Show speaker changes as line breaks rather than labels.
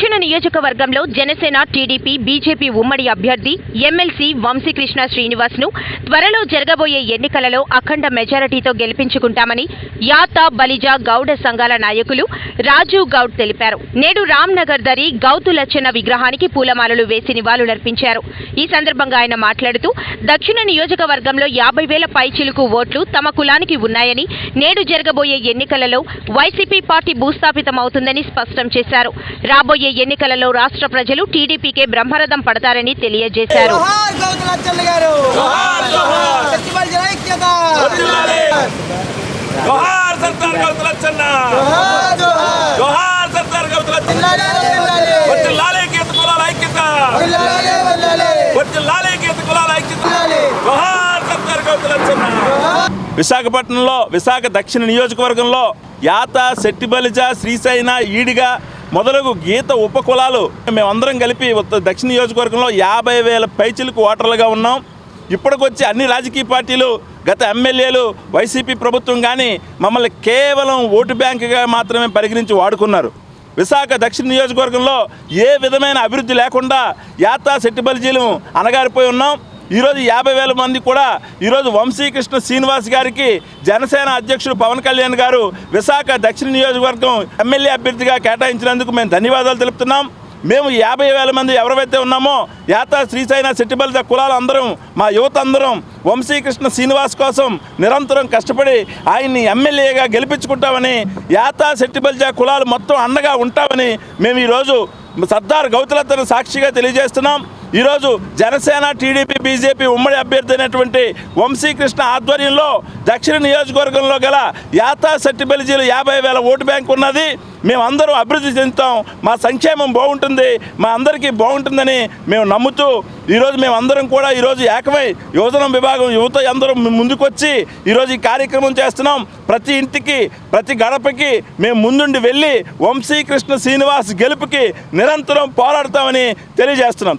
నియోజకవర్గంలో Janasena TDP BJP ఉమ్మడి అభ్యర్థి ఎమ్మెల్సీ వంశీకృష్ణ శ్రీనివాస్ను త్వరలో జరగబోయే ఎన్నికలలో అఖండ మెజారిటీతో గెలిపించుకుంటామని యాత బలిజ గౌడ సంఘాల నాయకులు రాజు గౌడ్ తెలిపారు. నేడు రామ్ నగర్ దరి గౌతులచ్చన విగ్రహానికి పూలమాలలు వేసి నివాళులర్పించారు. ఈ సందర్భంగా ఆయన మాట్లాడుతూ దక్షిణ నియోజకవర్గంలో యాభై వేల పైచిలుకు ఓట్లు తమ కులానికి ఉన్నాయని నేడు జరగబోయే ఎన్నికలలో వైసీపీ పార్టీ భూస్థాపితమవుతుందని స్పష్టం చేశారు. రాబోయే ఎన్నికలలో రాష్ట్ర ప్రజలు టీడీపీకే బ్రహ్మరథం పడతారని తెలియజేశారు.
విశాఖపట్నంలో విశాఖ దక్షిణ నియోజకవర్గంలో యాత శెట్టిబలిజ శ్రీశైన ఈడిగా మొదలగు గీత ఉపకులాలు మేమందరం కలిపి దక్షిణ నియోజకవర్గంలో యాభై వేల పైచిలకు ఓటర్లుగా ఉన్నాం. ఇప్పటికొచ్చి అన్ని రాజకీయ పార్టీలు గత ఎమ్మెల్యేలు వైసీపీ ప్రభుత్వం కానీ మమ్మల్ని కేవలం ఓటు బ్యాంకుగా మాత్రమే పరిగణించి వాడుకున్నారు. విశాఖ దక్షిణ నియోజకవర్గంలో ఏ విధమైన అభివృద్ధి లేకుండా యాతా సెట్టిబల్జీలు అనగారిపోయి ఉన్నాం. ఈరోజు యాభై వేల మంది కూడా ఈరోజు వంశీకృష్ణ శ్రీనివాస్ గారికి జనసేన అధ్యక్షుడు పవన్ కళ్యాణ్ గారు విశాఖ దక్షిణ నియోజకవర్గం ఎమ్మెల్యే అభ్యర్థిగా కేటాయించినందుకు మేము ధన్యవాదాలు తెలుపుతున్నాం. మేము యాభై వేల మంది ఎవరైతే ఉన్నామో యాత శ్రీశైన శెట్టిబలిత కులాలు అందరం మా యువత అందరం వంశీకృష్ణ శ్రీనివాస్ కోసం నిరంతరం కష్టపడి ఆయన్ని ఎమ్మెల్యేగా గెలిపించుకుంటామని యాత శెట్టిబలిజ కులాలు మొత్తం అండగా ఉంటామని మేము ఈరోజు సర్దార్ గౌతులతను సాక్షిగా తెలియజేస్తున్నాం. ఈరోజు జనసేన టీడీపీ బీజేపీ ఉమ్మడి అభ్యర్థి అయినటువంటి వంశీకృష్ణ ఆధ్వర్యంలో దక్షిణ నియోజకవర్గంలో గల యాతా సట్టిబలిజీలు యాభై వేల ఓటు బ్యాంక్ ఉన్నది. మేమందరం అభివృద్ధి చెందుతాం. మా సంక్షేమం బాగుంటుంది. మా అందరికీ బాగుంటుందని మేము నమ్ముతూ ఈరోజు మేమందరం కూడా ఈరోజు ఏకమై యువజన విభాగం యువత అందరం ముందుకొచ్చి ఈరోజు ఈ కార్యక్రమం చేస్తున్నాం. ప్రతి ఇంటికి ప్రతి గడపకి మేము ముందుండి వెళ్ళి వంశీకృష్ణ శ్రీనివాస్ గెలుపుకి నిరంతరం పోరాడతామని తెలియజేస్తున్నాం.